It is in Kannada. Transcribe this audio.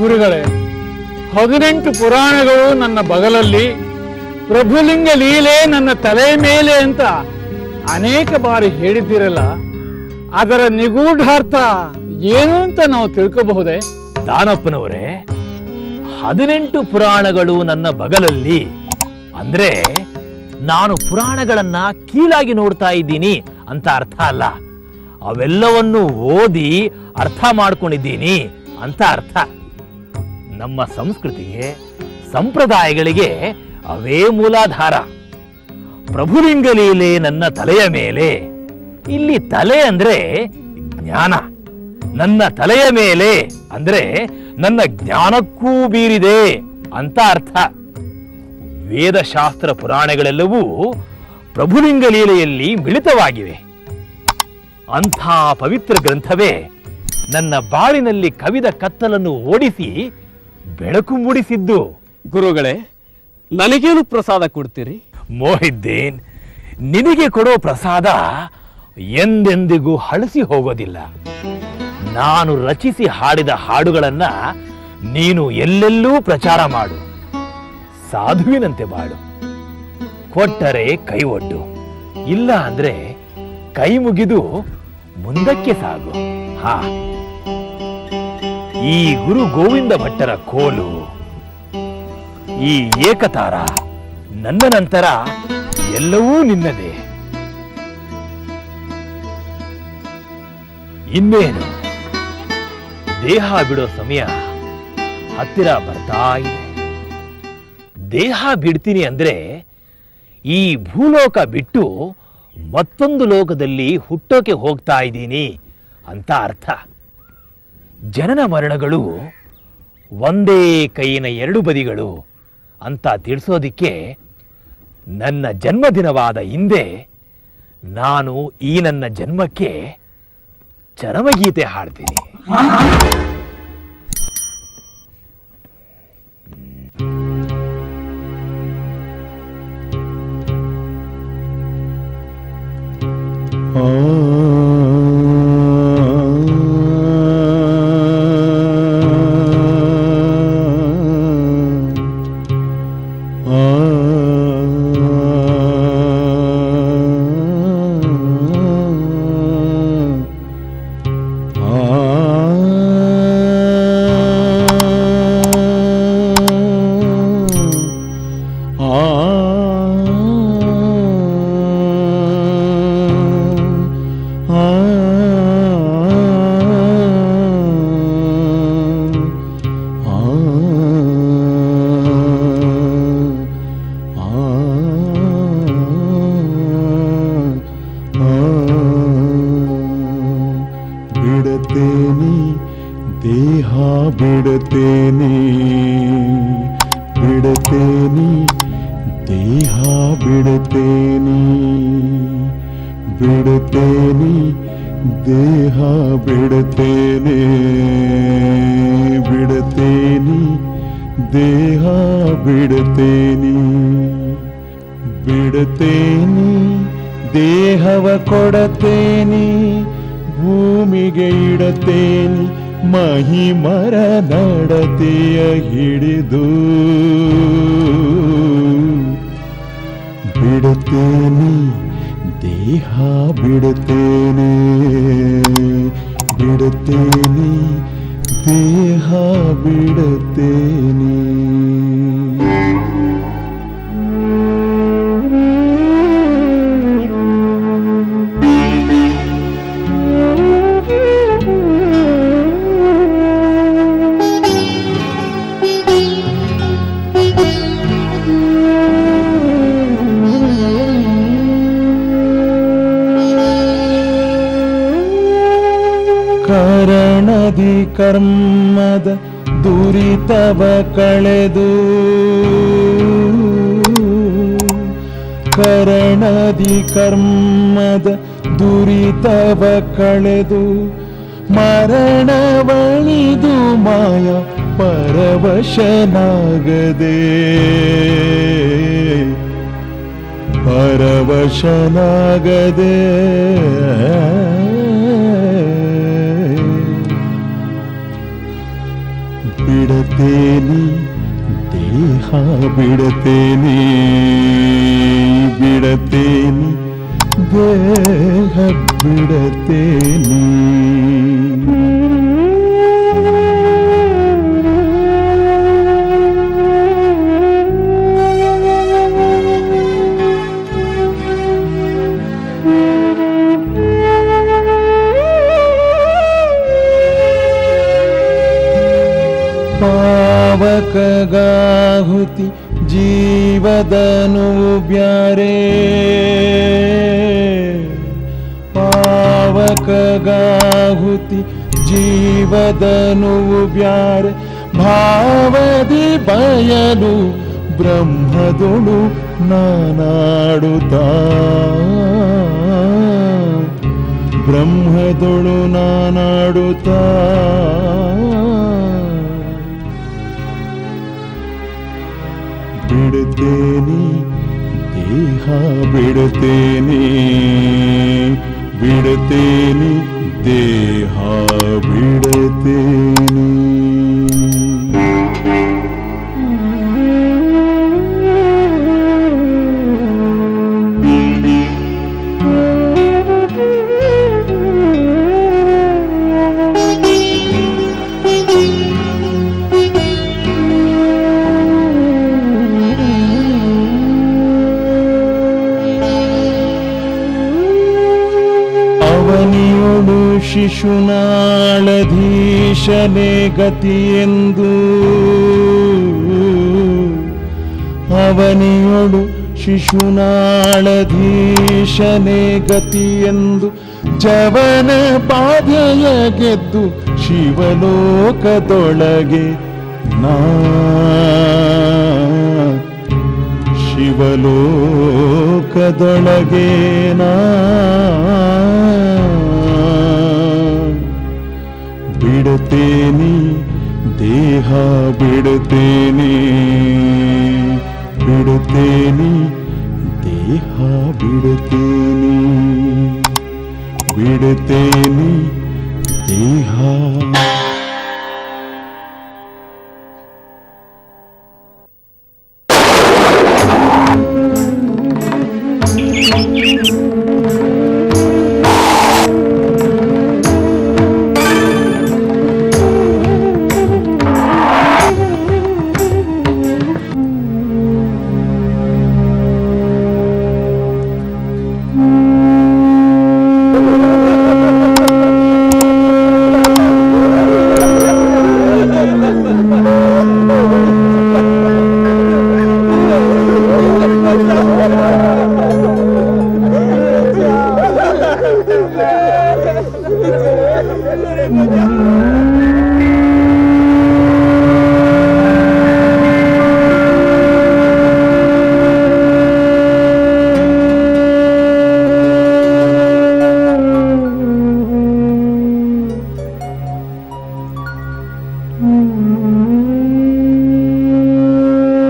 ಗುರುಗಳೇ, ಹದಿನೆಂಟು ಪುರಾಣಗಳು ನನ್ನ ಬಗಲಲ್ಲಿ, ಪ್ರಭುಲಿಂಗ ಲೀಲೆ ನನ್ನ ತಲೆ ಮೇಲೆ ಅಂತ ಅನೇಕ ಬಾರಿ ಹೇಳಿದ್ದೀರಲ್ಲ, ಅದರ ನಿಗೂಢಾರ್ಥ ಏನು ಅಂತ ನಾವು ತಿಳ್ಕೋಬಹುದೇ? ದಾನಪ್ಪನವರೇ, ಹದಿನೆಂಟು ಪುರಾಣಗಳು ನನ್ನ ಬಗಲಲ್ಲಿ. ಅಂದ್ರೆ, ನಾನು ಪುರಾಣಗಳನ್ನ ಕೀಳಾಗಿ ನೋಡ್ತಾ ಇದ್ದೀನಿ ಅಂತ ಅರ್ಥ ಅಲ್ಲ. ಅವೆಲ್ಲವನ್ನು ಓದಿ ಅರ್ಥ ಮಾಡ್ಕೊಂಡಿದ್ದೀನಿ ಅಂತ ಅರ್ಥ. ನಮ್ಮ ಸಂಸ್ಕೃತಿಗೆ, ಸಂಪ್ರದಾಯಗಳಿಗೆ ಅವೇ ಮೂಲಾಧಾರ. ಪ್ರಭುಲಿಂಗಲೀಲೆ ನನ್ನ ತಲೆಯ ಮೇಲೆ. ಇಲ್ಲಿ ತಲೆ ಅಂದ್ರೆ ಜ್ಞಾನ. ನನ್ನ ತಲೆಯ ಮೇಲೆ ಅಂದ್ರೆ ನನ್ನ ಜ್ಞಾನಕ್ಕೂ ಬೀರಿದೆ ಅಂತ ಅರ್ಥ. ವೇದಶಾಸ್ತ್ರ ಪುರಾಣಗಳೆಲ್ಲವೂ ಪ್ರಭುಲಿಂಗ ಲೀಲೆಯಲ್ಲಿ ಮಿಳಿತವಾಗಿವೆ. ಅಂಥ ಪವಿತ್ರ ಗ್ರಂಥವೇ ನನ್ನ ಬಾಳಿನಲ್ಲಿ ಕವಿದ ಕತ್ತಲನ್ನು ಓಡಿಸಿ ಬೆಳಕು ಮೂಡಿಸಿದ್ದು. ಗುರುಗಳೇ ನನಗೇನು ಪ್ರಸಾದ ಕೊಡ್ತೀರಿ? ಮೋಹಿದ್ದೀನ್ ನಿನಗೆ ಕೊಡೋ ಪ್ರಸಾದ ಎಂದೆಂದಿಗೂ ಹಳಸಿ ಹೋಗೋದಿಲ್ಲ. ನಾನು ರಚಿಸಿ ಹಾಡಿದ ಹಾಡುಗಳನ್ನ ನೀನು ಎಲ್ಲೆಲ್ಲೂ ಪ್ರಚಾರ ಮಾಡು. ಸಾಧುವಿನಂತೆ ಬಾಳು. ಕೊಟ್ಟರೆ ಕೈ ಒಡ್ಡು. ಇಲ್ಲ ಅಂದ್ರೆ ಕೈ ಮುಗಿದು ಮುಂದಕ್ಕೆ ಸಾಗು. ಹಾ. ಈ ಗುರು ಗೋವಿಂದ ಭಟ್ಟರ ಕೋಲು, ಈ ಏಕತಾರ ನನ್ನ ನಂತರ ಎಲ್ಲವೂ ನಿನ್ನದೇ. ಇನ್ನೇನು? ದೇಹ ಬಿಡೋ ಸಮಯ ಹತ್ತಿರ ಬರ್ತಾ ಇದೆ. ದೇಹ ಬಿಡ್ತೀನಿ ಅಂದ್ರೆ ಈ ಭೂಲೋಕ ಬಿಟ್ಟು ಮತ್ತೊಂದು ಲೋಕದಲ್ಲಿ ಹುಟ್ಟೋಕೆ ಹೋಗ್ತಾ ಇದ್ದೀನಿ ಅಂತ ಅರ್ಥ. ಜನನ ಮರಣಗಳು ಒಂದೇ ಕೈಯಿನ ಎರಡು ಬದಿಗಳು ಅಂತ ತಿಳಿಸೋದಿಕ್ಕೆ ನನ್ನ ಜನ್ಮದಿನವಾದ ಹಿಂದೆ ನಾನು ಈ ನನ್ನ ಜನ್ಮಕ್ಕೆ ಚರಮಗೀತೆ ಹಾಡ್ತೀನಿ. ದೇಹ ಬಿಡತೇನೆ ಬಿಡತೇನೆ ದೇಹ ಬಿಡತೇನೆ ಬಿಡತೇನೆ ದೇಹ ಬಿಡತೇನೆ ಬಿಡತೇನೆ ದೇಹ ಬಿಡತೇನೆ ಬಿಡತೇನೆ ದೇಹವ ಕೊಡತೇನೆ ಭೂಮಿಗೆ ಇಡತೇನಿ ಮಹಿಮರ ನಡತೆಯ ಹಿಡಿದು. ಬಿಡುತ್ತೇನೆ ದೇಹ ಬಿಡುತ್ತೇನೆ ಬಿಡುತ್ತೇನೆ ದೇಹ ಬಿಡುತ್ತೇನೆ. ಕರ್ಮದ ದುರಿತವ ಕಳೆದು ಕರಣದಿ ಕರ್ಮದ ದುರಿತವ ಕಳೆದು ಮರಣವಳಿದು ಮಾಯ ಪರವಶನಾಗದೆ ಪರವಶನಾಗದೆ ಬಿಡತೇನೆ ದೇಹ ಬಿಡತೇನೆ ಬಿಡತೇನೆ ದೇಹ ಬಿಡತೇನೆ ಬ್ಯಾರೆ ಪಾವಕಗಾಹುತಿ ಜೀವದನು ಬ್ಯಾರೆ ಭಾವದಿ ಬಯಲು ಬ್ರಹ್ಮದೊಳು ನಾನಾಡುತ್ತ. ಬ್ರಹ್ಮದೊಳು ನಾನಾಡುತ್ತಾ. ದೇಹ ಬಿಡುತ್ತೇನೆ ಶಿಶುನಾಳಧೀಶನೇ ಗತಿಯೆಂದು. ಅವನಿಯೊಳು ಶಿಶುನಾಳಧೀಶನೇ ಗತಿಯೆಂದು. ಜವನ ಬಾಧೆಯ ಗೆದ್ದು ಶಿವಲೋಕದೊಳಗೆ ನಾ. ಶಿವಲೋಕದೊಳಗೆ ನಾ. ಬಿಡುತ್ತೇನೆ ದೇಹ ಬಿಡುತ್ತೇನೆ ಬಿಡುತ್ತೇನೆ ದೇಹ ಬಿಡುತ್ತೇನೆ ಬಿಡುತ್ತೇನೆ ದೇಹ